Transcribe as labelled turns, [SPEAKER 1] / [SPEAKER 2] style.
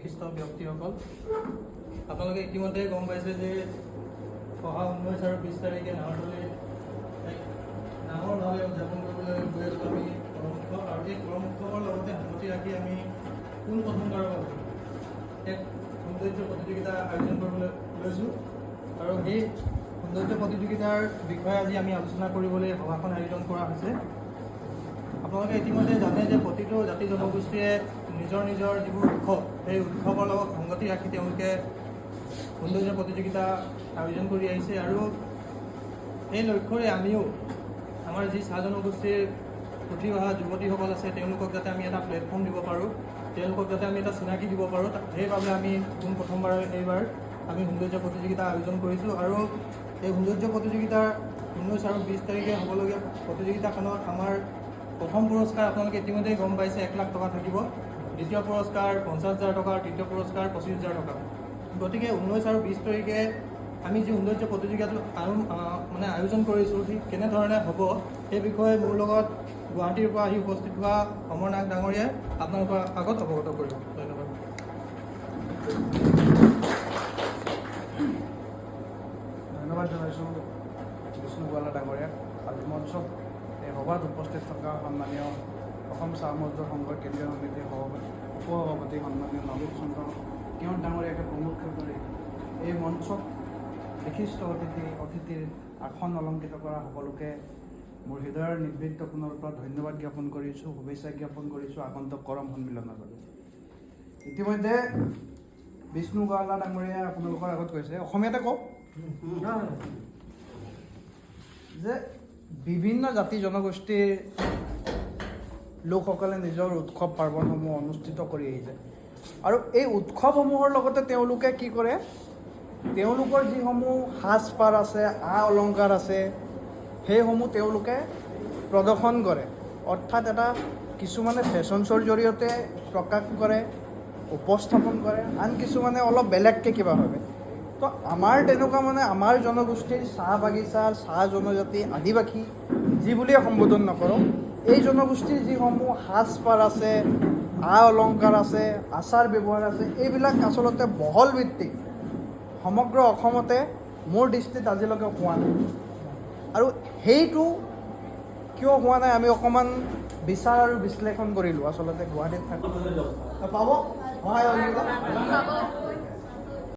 [SPEAKER 1] বিশিষ্ট ব্যক্তিসকল। আপোনালোকে ইতিমধ্যে গম পাইছে যে অহা ঊনৈছ আৰু বিছ তাৰিখে নাহৰদলৈ ডাঙৰভাৱে উদযাপন কৰিবলৈ গৈ আছোঁ আমি। কৰম উৎসৱ আৰু এই কৰম উৎসৱৰ লগতে সংগতি ৰাখি আমি পোন প্ৰথমবাৰৰ বাবে এক সৌন্দৰ্য প্ৰতিযোগিতা আয়োজন কৰিবলৈ লৈছোঁ। আৰু সেই সৌন্দৰ্য প্ৰতিযোগিতাৰ বিষয়ে আজি আমি আলোচনা কৰিবলৈ সভাখন আয়োজন কৰা হৈছে। আপোনালোকে ইতিমধ্যে জানে যে প্ৰতিটো জাতি জনগোষ্ঠীয়ে নিজৰ নিজৰ যিবোৰ উৎসৱ, সেই উৎসৱৰ লগত সংগতি ৰাখি তেওঁলোকে সৌন্দৰ্য প্ৰতিযোগিতা আয়োজন কৰি আহিছে আৰু এই লক্ষ্যৰে আমিও আমাৰ যি চাহ জনগোষ্ঠীৰ উঠি অহা যুৱতীসকল আছে, তেওঁলোকক যাতে আমি এটা প্লেটফৰ্ম দিব পাৰোঁ, তেওঁলোকক যাতে আমি এটা চিনাকি দিব পাৰোঁ সেইবাবে আমি পোন প্ৰথমবাৰ, এইবাৰ আমি সৌন্দৰ্য প্ৰতিযোগিতা আয়োজন কৰিছোঁ আৰু এই সৌন্দৰ্য প্ৰতিযোগিতাৰ ঊনৈছ আৰু বিছ তাৰিখে হ'বলগীয়া প্ৰতিযোগিতাখনত আমাৰ প্ৰথম পুৰস্কাৰ আপোনালোকে ইতিমধ্যেই গম পাইছে এক লাখ টকা থাকিব। দ্বিতীয় পুৰস্কাৰ পঞ্চাছ হাজাৰ টকা আৰু তৃতীয় পুৰস্কাৰ পঁচিছ হাজাৰ টকা। গতিকে ঊনৈছ আৰু বিছ তাৰিখে আমি যি সৌন্দৰ্য প্ৰতিযোগিতাটো আহ, মানে আয়োজন কৰিছোঁ ঠিক কেনেধৰণে হ'ব সেই বিষয়ে মোৰ লগত গুৱাহাটীৰ পৰা আহি উপস্থিত হোৱা অমৰ নাগ ডাঙৰীয়াই আপোনালোকৰ আগত অৱগত কৰিব। ধন্যবাদ।
[SPEAKER 2] ধন্যবাদ জনাইছোঁ বিষ্ণু গোৱালা ডাঙৰীয়াক। আজি মঞ্চত সভাত উপস্থিত থকা সন্মানীয় অসম চাহ মজদুৰ সংঘৰ কেন্দ্ৰীয় সমিতিৰ সভাপতি উপ সভাপতি সন্মানীয় নৱীন চন্দ্ৰ কেওট ডাঙৰীয়াকে প্ৰমুখ কৰি এই মঞ্চত বিশিষ্ট অতিথি অতিথিৰ আসন অলংকৃত কৰা সকলোকে মোৰ হৃদয়ৰ নিবৃত্ত পুনৰ পৰা ধন্যবাদ জ্ঞাপন কৰিছোঁ শুভেচ্ছা জ্ঞাপন কৰিছোঁ আগন্তুক কৰম সন্মিলনৰ বাবে ইতিমধ্যে বিষ্ণু গোৱালা ডাঙৰীয়াই আপোনালোকৰ আগত কৈছে অসমীয়াতে কওক যে বিভিন্ন জাতি জনগোষ্ঠীৰ লোকসকলে নিজৰ উৎসৱ পাৰ্বণসমূহ অনুষ্ঠিত কৰি আহিছে। আৰু এই উৎসৱসমূহৰ লগতে তেওঁলোকে কি কৰে? তেওঁলোকৰ যিসমূহ সাজপাৰ আছে, আ অলংকাৰ আছে, সেইসমূহ তেওঁলোকে প্ৰদৰ্শন কৰে। অৰ্থাৎ এটা কিছুমানে ফেশ্বন শ্ব'ৰ জৰিয়তে প্ৰকাশ কৰে, উপস্থাপন কৰে, আন কিছুমানে অলপ বেলেগকৈ কিবা ভাবে। তো আমাৰ তেনেকুৱা মানে আমাৰ জনগোষ্ঠীৰ চাহ বাগিচা চাহ জনজাতি আদিবাসী যি বুলিয়ে সম্বোধন নকৰোঁ এই জনগোষ্ঠীৰ যিসমূহ সাজপাৰ আছে আ অলংকাৰ আছে আচাৰ ব্যৱহাৰ আছে এইবিলাক আচলতে বহল ভিত্তিক সমগ্ৰ অসমতে মোৰ দৃষ্টিত আজিলৈকে হোৱা নাই। আৰু সেইটো কিয় হোৱা নাই আমি অকণমান বিচাৰ আৰু বিশ্লেষণ কৰিলোঁ আচলতে গুৱাহাটীত থাকোঁ। পাব। সহায়